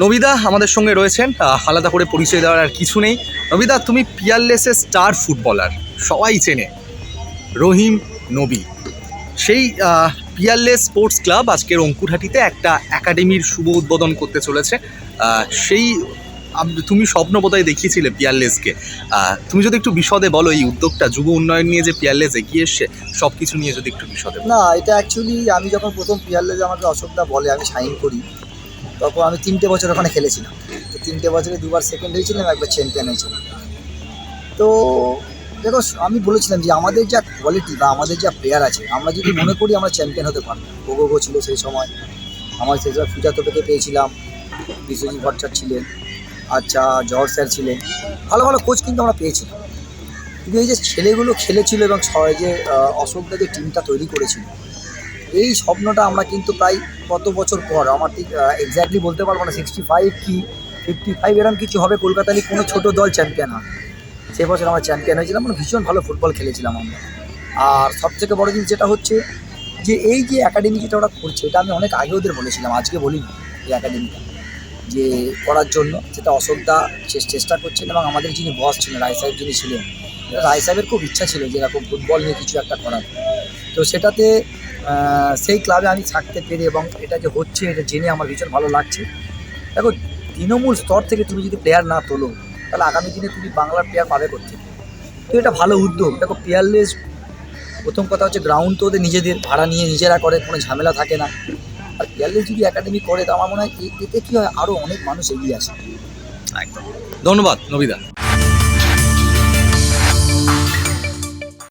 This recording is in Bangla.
নবিদা আমাদের সঙ্গে রয়েছেন আলাদা করে পরিচয় দেওয়ার আর কিছু নেই। নবিদা, তুমি পিয়ারলেসের স্টার ফুটবলার, সবাই চেনে। রহিম নবী। সেই পিয়ারলেস স্পোর্টস ক্লাব আজকের অঙ্কুরহাটিতে একটা একাডেমির শুভ উদ্বোধন করতে চলেছে। সেই তুমি স্বপ্ন বোধহয় দেখিয়েছিলে পিয়ারলেসকে। তুমি যদি একটু বিশদে বলো এই উদ্যোগটা, যুব উন্নয়ন নিয়ে যে পিয়ারলেস এগিয়ে এসছে সব কিছু নিয়ে যদি একটু বিশদে না, এটা অ্যাকচুয়ালি আমি যখন প্রথম পিয়ারলেস আমাকে অশোকদা বলে, আমি সাইন করি। তখন আমি তিনটে বছর ওখানে খেলেছিলাম। তো তিনটে বছরে দুবার সেকেন্ড হয়েছিলাম, একবার চ্যাম্পিয়ন হয়েছিলাম। তো দেখো, আমি বলেছিলাম যে আমাদের যা কোয়ালিটি বা আমাদের যা প্লেয়ার আছে, আমরা যদি মনে করি আমরা চ্যাম্পিয়ন হতে পারব। গোগো ছিল সেই সময়। আমার সেই সময় ফিজা তোপেকে পেয়েছিলাম। বিশ্বজিৎ ভট্টাচার্য ছিলেন। আচ্ছা জহর স্যার ছিলেন। ভালো ভালো কোচ কিন্তু আমরা পেয়েছিলাম। কিন্তু এই যে ছেলেগুলো খেলেছিল এবং ছ- যে অশোকদা যে টিমটা তৈরি করেছিল এই স্বপ্নটা আমরা কিন্তু প্রায় কত বছর পর, আমার ঠিক এক্স্যাক্টলি বলতে পারব না সিক্সটি ফাইভ কি ফিফটি ফাইভ এরকম কিছু হবে। কলকাতা লিগ কোনো ছোটো দল চ্যাম্পিয়ন হয় সে বছর আমরা চ্যাম্পিয়ন হয়েছিলাম মানে ভীষণ ভালো ফুটবল খেলেছিলাম আমরা। আর সবথেকে বড় জিনিস যেটা হচ্ছে যে, এই যে একাডেমি যেটা ওরা করছে, এটা আমি অনেক আগে ওদের বলেছিলাম, আজকে বলিনি এই একাডেমিটা যে করার জন্য সেটা অশোকদা চেষ্টা করছেন এবং আমাদের যিনি বস ছিলেন, রায় সাহেব যিনি ছিলেন, রায় সাহেবের খুব ইচ্ছা ছিল যে এরকম ফুটবল নিয়ে কিছু একটা করার। তো সেটাতে সেই ক্লাবে আমি থাকতে পেরে এবং এটা যে হচ্ছে, এটা জেনে আমার ভীষণ ভালো লাগছে। দেখো, তৃণমূল স্তর থেকে তুমি যদি প্লেয়ার না তোলো, তাহলে আগামী দিনে তুমি বাংলার প্লেয়ার পাবে করতে তো এটা ভালো উদ্যোগ। দেখো প্লেয়ারলেস প্রথম কথা হচ্ছে গ্রাউন্ড তো ওদের নিজেদের, ভাড়া নিয়ে নিজেরা করে, কোনো ঝামেলা থাকে না। আর প্লেয়ারলেস যদি একাডেমি করে, তো আমার মনে হয় এতে কী হয় আরও অনেক মানুষ এগিয়ে আসে। একদম। ধন্যবাদ, নবিদা।